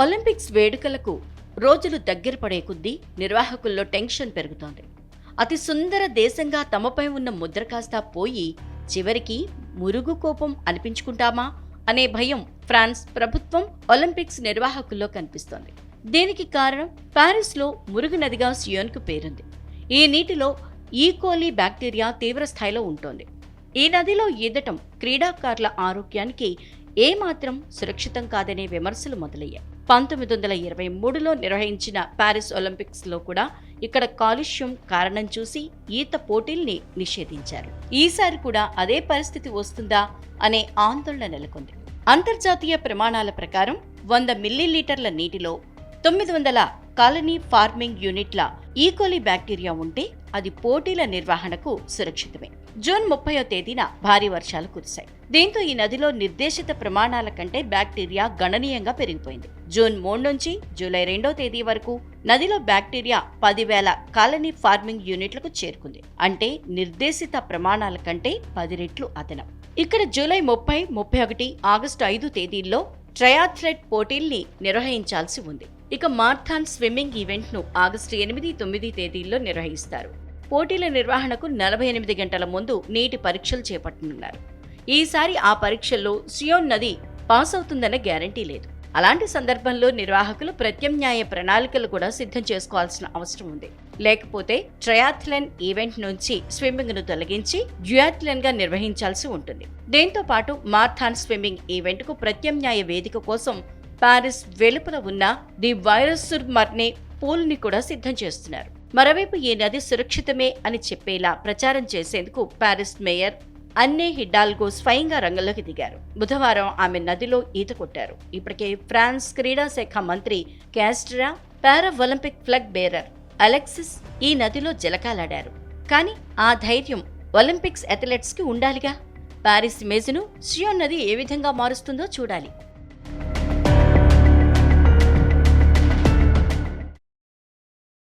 Olympics వేడుకలకు రోజులు దగ్గర పడే కొద్దీ నిర్వాహకుల్లో టెన్షన్ పెరుగుతోంది. అతి సుందర దేశంగా తమపై ఉన్న ముద్ర కాస్త పోయి చివరికి మురుగు కోపం అనిపించుకుంటామా అనే భయం ఫ్రాన్స్ ప్రభుత్వం ఒలింపిక్స్ నిర్వాహకుల్లో కనిపిస్తోంది. దీనికి కారణం పారిస్లో మురుగు నదిగా సియోన్కు పేరుంది. ఈ నీటిలో e. ఈకోలీ బ్యాక్టీరియా తీవ్ర స్థాయిలో ఉంటుంది. ఈ నదిలో ఈదటం క్రీడాకారుల ఆరోగ్యానికి ఏమాత్రం సురక్షితం కాదనే విమర్శలు మొదలయ్యాయి. పంతొమ్మిది వందల ఇరవై మూడులో నిర్వహించిన పారిస్ ఒలింపిక్స్లో కూడా ఇక్కడ కాలుష్యం కారణం చూసి ఈత పోటీల్ని నిషేధించారు. ఈసారి కూడా అదే పరిస్థితి వస్తుందా అనే ఆందోళన నెలకొంది. అంతర్జాతీయ ప్రమాణాల ప్రకారం వంద మిల్లీలీటర్ల నీటిలో తొమ్మిది వందల కాలనీ ఫార్మింగ్ యూనిట్ల e. ఈకోలి బ్యాక్టీరియా ఉంటే అది పోటీల నిర్వహణకు సురక్షితమే. జూన్ ముప్పయో తేదీన భారీ వర్షాలు కురిశాయి. దీంతో ఈ నదిలో నిర్దేశిత ప్రమాణాల కంటే బ్యాక్టీరియా గణనీయంగా పెరిగిపోయింది. జూన్ మూడు నుంచి జూలై రెండో తేదీ వరకు నదిలో బ్యాక్టీరియా పదివేల కాలనీ ఫార్మింగ్ యూనిట్లకు చేరుకుంది. అంటే నిర్దేశిత ప్రమాణాల కంటే పది రెట్లు అదనం. ఇక్కడ జూలై ముప్పై ముప్పై ఒకటి ఆగస్టు ఐదు తేదీల్లో ట్రయాథ్లెట్ పోటీల్ని నిర్వహించాల్సి ఉంది. ఇక మార్థాన్ స్విమ్మింగ్ ఈవెంట్ను ఆగస్టు ఎనిమిది తొమ్మిది తేదీల్లో నిర్వహిస్తారు. పోటీల నిర్వహణకు నలభై ఎనిమిది గంటల ముందు నీటి పరీక్షలు చేపట్టనున్నారు. ఈసారి ఆ పరీక్షల్లో సియోన్ నది పాస్ అవుతుందన్న గ్యారంటీ లేదు. అలాంటి సందర్భంలో నిర్వాహకులు ప్రత్యామ్నాయ ప్రణాళికలు కూడా సిద్ధం చేసుకోవాల్సిన అవసరం ఉంది. లేకపోతే ట్రయాథ్లెన్ ఈవెంట్ నుంచి స్విమ్మింగ్ను తొలగించి డ్యూయాథ్లెన్గా నిర్వహించాల్సి ఉంటుంది. దీంతో పాటు మార్థాన్ స్విమ్మింగ్ ఈవెంట్కు ప్రత్యామ్నాయ వేదిక కోసం పారిస్ వెలుపల ఉన్న ది వైరస్ మర్నే పూల్ని కూడా సిద్ధం చేస్తున్నారు. మరోవైపు ఈ నది సురక్షితమే అని చెప్పేలా ప్రచారం చేసేందుకు పారిస్ మేయర్ అన్నే హిడ్డాల్గో స్వయంగా రంగంలోకి దిగారు. బుధవారం ఆమె నదిలో ఈత కొట్టారు. ఇప్పటికే ఫ్రాన్స్ క్రీడా శాఖ మంత్రి Castera para Olympic flag bearer Alexis ఈ నదిలో జలకాలాడారు. కానీ ఆ ధైర్యం ఒలింపిక్స్ అథ్లెట్స్కి ఉండాలిగా? పారిస్ మేజును సియోన్ నది ఏ విధంగా మారుస్తుందో చూడాలి.